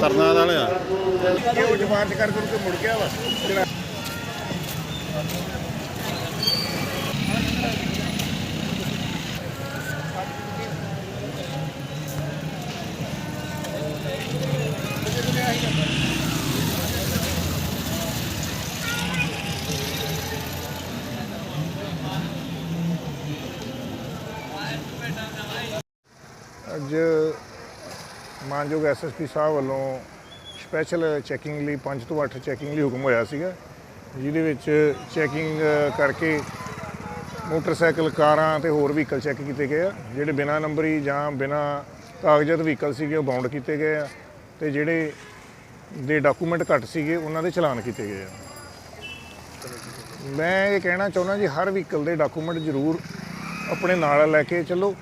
ਤਰਨਾ ਵਾਲੇ ਇਹ ਉਹ ਜਮਾਨਤ ਕਰ ਕਰਕੇ ਮੁੜ ਗਿਆ ਵਾ ਜਿਹੜਾ ਅੱਜ ਮਾਨਯੋਗ ਐਸਐਸਪੀ ਸਾਹਿਬ ਵੱਲੋਂ ਸਪੈਸ਼ਲ ਚੈਕਿੰਗ ਲਈ 5 ਤੋਂ 8 ਚੈਕਿੰਗ ਲਈ ਹੁਕਮ ਹੋਇਆ ਸੀਗਾ, ਜਿਹਦੇ ਵਿੱਚ ਚੈਕਿੰਗ ਕਰਕੇ ਮੋਟਰਸਾਈਕਲ, ਕਾਰਾਂ ਤੇ ਹੋਰ ਵਹੀਕਲ ਚੈੱਕ ਕੀਤੇ ਗਏ ਆ, ਜਿਹੜੇ ਬਿਨਾਂ ਨੰਬਰੀ ਜਾਂ ਬਿਨਾਂ ਕਾਗਜ਼ਾਤ ਵਹੀਕਲ ਸੀਗੇ ਉਹ ਬਾਉਂਡ ਕੀਤੇ ਗਏ ਆ ਤੇ ਜਿਹੜੇ ਦੇ ਡਾਕੂਮੈਂਟ ਘੱਟ ਸੀਗੇ ਉਹਨਾਂ ਦੇ ਚਲਾਨ ਕੀਤੇ ਗਏ ਆ। ਮੈਂ ਇਹ ਕਹਿਣਾ ਚਾਹੁੰਦਾ ਜੀ, ਹਰ ਵਹੀਕਲ ਦੇ ਡਾਕੂਮੈਂਟ ਜ਼ਰੂਰ ਆਪਣੇ ਨਾਲ ਲੈ ਕੇ ਚੱਲੋ।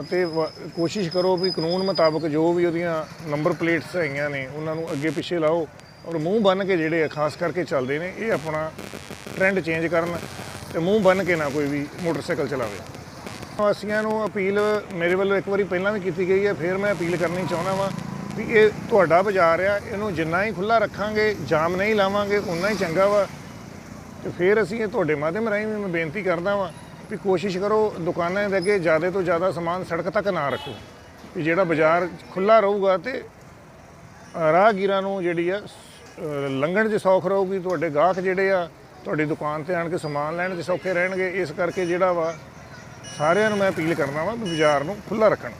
ਅਤੇ ਵ- ਕੋਸ਼ਿਸ਼ ਕਰੋ ਵੀ ਕਾਨੂੰਨ ਮੁਤਾਬਕ ਜੋ ਵੀ ਉਹਦੀਆਂ ਨੰਬਰ ਪਲੇਟਸ ਹੈਗੀਆਂ ਨੇ, ਉਹਨਾਂ ਨੂੰ ਅੱਗੇ ਪਿੱਛੇ ਲਾਓ ਔਰ ਮੂੰਹ ਬੰਨ ਕੇ ਜਿਹੜੇ ਆ, ਖਾਸ ਕਰਕੇ ਚੱਲਦੇ ਨੇ, ਇਹ ਆਪਣਾ ਟ੍ਰੈਂਡ ਚੇਂਜ ਕਰਨ ਤੇ ਮੂੰਹ ਬੰਨ ਕੇ ਨਾ ਕੋਈ ਵੀ ਮੋਟਰਸਾਈਕਲ ਚਲਾਵੇ। ਵਾਸੀਆਂ ਨੂੰ ਅਪੀਲ ਮੇਰੇ ਵੱਲੋਂ ਇੱਕ ਵਾਰੀ ਪਹਿਲਾਂ ਵੀ ਕੀਤੀ ਗਈ ਹੈ, ਫਿਰ ਮੈਂ ਅਪੀਲ ਕਰਨੀ ਚਾਹੁੰਦਾ ਵਾਂ ਵੀ ਇਹ ਤੁਹਾਡਾ ਬਾਜ਼ਾਰ ਆ, ਇਹਨੂੰ ਜਿੰਨਾ ਹੀ ਖੁੱਲਾ ਰੱਖਾਂਗੇ, ਜਾਮ ਨਹੀਂ ਲਾਵਾਂਗੇ ਉਨਾ ਹੀ ਚੰਗਾ ਵਾ। ਤੇ ਫਿਰ ਅਸੀਂ ਇਹ ਤੁਹਾਡੇ ਮਾਧਿਅਮ ਰਾਹੀਂ ਵੀ ਮੈਂ ਬੇਨਤੀ ਕਰਦਾ ਵਾਂ ਵੀ ਕੋਸ਼ਿਸ਼ ਕਰੋ ਦੁਕਾਨਾਂ ਦੇ ਅੱਗੇ ਜ਼ਿਆਦਾ ਤੋਂ ਜ਼ਿਆਦਾ ਸਮਾਨ ਸੜਕ ਤੱਕ ਨਾ ਰੱਖੋ। ਵੀ ਜਿਹੜਾ ਬਾਜ਼ਾਰ ਖੁੱਲਾ ਰਹੂਗਾ ਤੇ ਰਾਹਗੀਰਾਂ ਨੂੰ ਜਿਹੜੀ ਆ ਸ- ਲੰਘਣ 'ਚ ਸੌਖ ਰਹੂਗੀ, ਤੁਹਾਡੇ ਗਾਹਕ ਜਿਹੜੇ ਆ, ਤੁਹਾਡੀ ਦੁਕਾਨ ਤੇ ਆਣ ਕੇ ਸਮਾਨ ਲੈਣ 'ਚ ਸੌਖੇ ਰਹਿਣਗੇ। ਇਸ ਕਰਕੇ ਜਿਹੜਾ ਵਾ, ਸਾਰਿਆਂ ਨੂੰ ਮੈਂ ਅਪੀਲ ਕਰਨਾ ਵਾ ਵੀ ਬਾਜ਼ਾਰ ਨੂੰ ਖੁੱਲਾ ਰੱਖਣ।